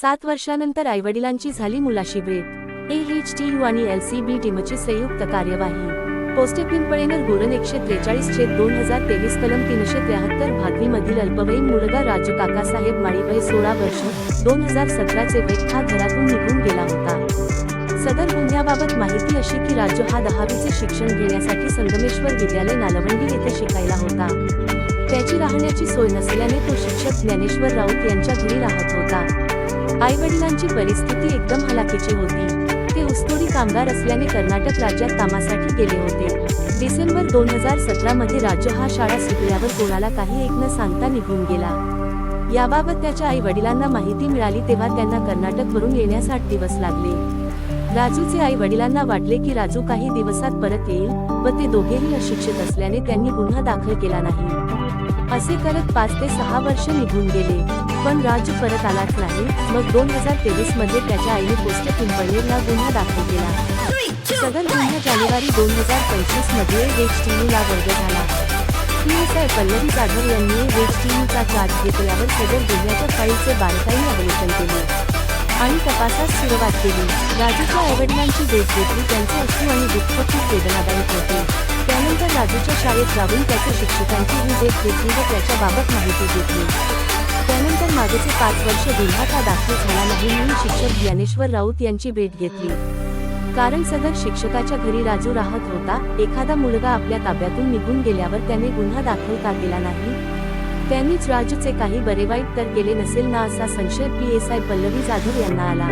सात वर्षानंतर आईवडिलांची झाली मुलाशी भेट. ए एच टी यू आणि एल सी बी टीमची संयुक्त कार्यवाही. पोस्टे पिंपळेनर गुरण एकशे त्रेचाळीस छेद दोन हजार तेवीस कलम तीनशे त्र्याहत्तर भादवीमधील अल्पवयीन मुलगा राजू काकासाहेब माळी सोळा वर्ष दोन हजार सतराचे वेट हा घरातून निघून गेला होता. सदर गुन्ह्याबाबत माहिती अशी की राजू हा दहावीचे शिक्षण घेण्यासाठी संगमेश्वर विद्यालय नालवंडी येथे शिकायला होता. त्याची राहण्याची सोय नसल्याने तो शिक्षक ज्ञानेश्वर राऊत यांच्या घरी राहत होता. आई वडिलांची परिस्थिती एकदम हलाखीची होती. ते ऊसतोडी कामगार असल्याने कर्नाटक राज्यात कामासाठी गेले होते. डिसेंबर दोन हजार सतरा मध्ये राज्य हा शाळा सुटल्यावर कोणाला काही एक न सांगता निघून गेला. याबाबत त्याच्या आई वडिलांना माहिती मिळाली तेव्हा त्यांना कर्नाटकवरून येण्यास आठ दिवस लागले. राजूचे आई वडिलांना वाटले की राजू काही दिवसात परत येईल व ते दोघेही अशिक्षित असल्याने त्यांनी गुन्हा दाखल केला नाही. असे करत पाच ते सहा वर्ष निघून गेले. पण राजू परत आलाच नाही. मग दोन हजार तेवीसमध्ये त्याच्या आईने पोस्ट पिंपळनेरला गुन्हा दाखल केला. सदर गुन्हा जानेवारी दोन हजार पंचवीसमध्ये वेज टीव्हीला वर्ग झाला. पीएसआय पल्लवी जाधव यांनी वेज टीव्हीचा चार्ज घेतल्यावर सदर गुन्ह्याच्या फाईलचे बारकाईने अवलोकन केले. आणि तपासास सुरुवात केली. राजूच्या आईवडिलांची भेट घेतली त्यांचे अश्रू आणि दुःख खूप वेदनादायक होते. त्यानंतर राजूच्या शाळेत जाऊन त्याच्या शिक्षकांची ही भेट घेतली व त्याच्याबाबत माहिती घेतली. त्यानंतर मागचे पाच वर्ष गुन्हा का दाखल झाला नाही म्हणून शिक्षक ज्ञानेश्वर राऊत यांची भेट घेतली. कारण सदर शिक्षकाच्या घरी राजू राहत होता एखादा मुलगा आपल्या ताब्यातून निघून गेल्यावर त्याने गुन्हा दाखल का केला नाही? त्यांनीच राजूचे काही बरे वाईट तर केले नसेल ना असा संशय P S I Pallavi Jadhav यांना आला.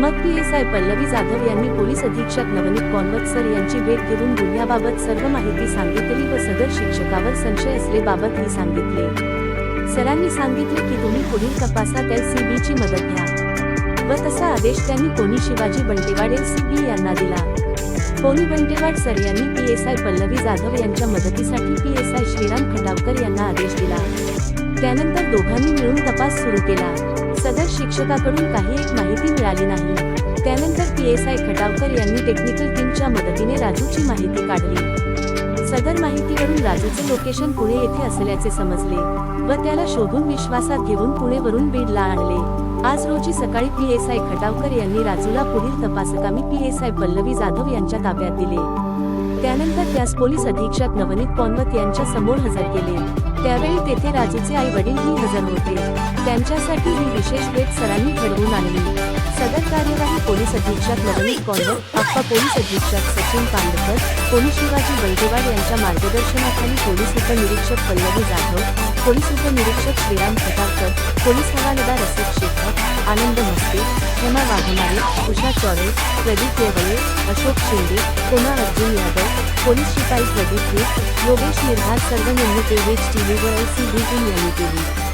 मग P S I Pallavi Jadhav यांनी पोलीस अधीक्षक नवनीत कॉन्वत्सर यांची भेट घेऊन गुन्ह्याबाबत सर्व माहिती सांगितली व सदर शिक्षकावर संशय असलेबाबतही सांगितले. सरांनी सांगितले की तुम्ही पुढील तपासात एल सी ची मदत घ्या. व तसा आदेश त्यांनी कोणी Shivaji Bantewad L C B यांना दिला. कोणी बंटेवाड सर यांनी P S I Pallavi Jadhav यांच्या मदतीसाठी P S I Shriram Khatavkar यांना आदेश दिला. त्यानंतर दोघांनी मिळून तपास सुरू केला. सदर शिक्षकाकडून काही एक माहिती मिळाली नाही. त्यानंतर पी एस आय खटावकर यांनी टेक्निकल टीमच्या मदतीने राजूची माहिती काढली. सदर माहितीवरून राजूचे लोकेशन पुणे येथे असल्याचे समजले व त्याला शोधून विश्वासात घेऊन पुणेवरून बीडला आणले. आज रोजी सकाळी पी एस आय खटावकर यांनी राजूला पुढील तपासकामी P S I Pallavi Jadhav यांच्या ताब्यात दिले. त्यानंतर त्यास पोलीस अधीक्षक नवनीत पॉनवत यांच्या समोर हजर केले. त्यावेळी तेथे राजूचे आई वडीलही हजर होते. त्यांच्यासाठी ही विशेष भेट सरांनी घडवून आणली. कार्यवाही पोलीस अधीक्षक नवनीत कॉन्वत अप्पा पोलीस अधीक्षक सचिन पांडकर पोलीस शिवाजी बैदेवाड यांच्या मार्गदर्शनाखाली पोलीस उपनिरीक्षक पल्लवी जाधव पोलीस उपनिरीक्षक श्रीराम खटावकर पोलीस हवालदार असित शेखर आनंद मस्ते हेमा वाघमारे उषा चौरे प्रदीप येवले अशोक शिंदे कोना अर्जुन यादव पोलीस शिपाई प्रदीप योगेश निर्धार सर्व नेमणूक एव्हेज टीव्ही व एल सी बी यांनी केली.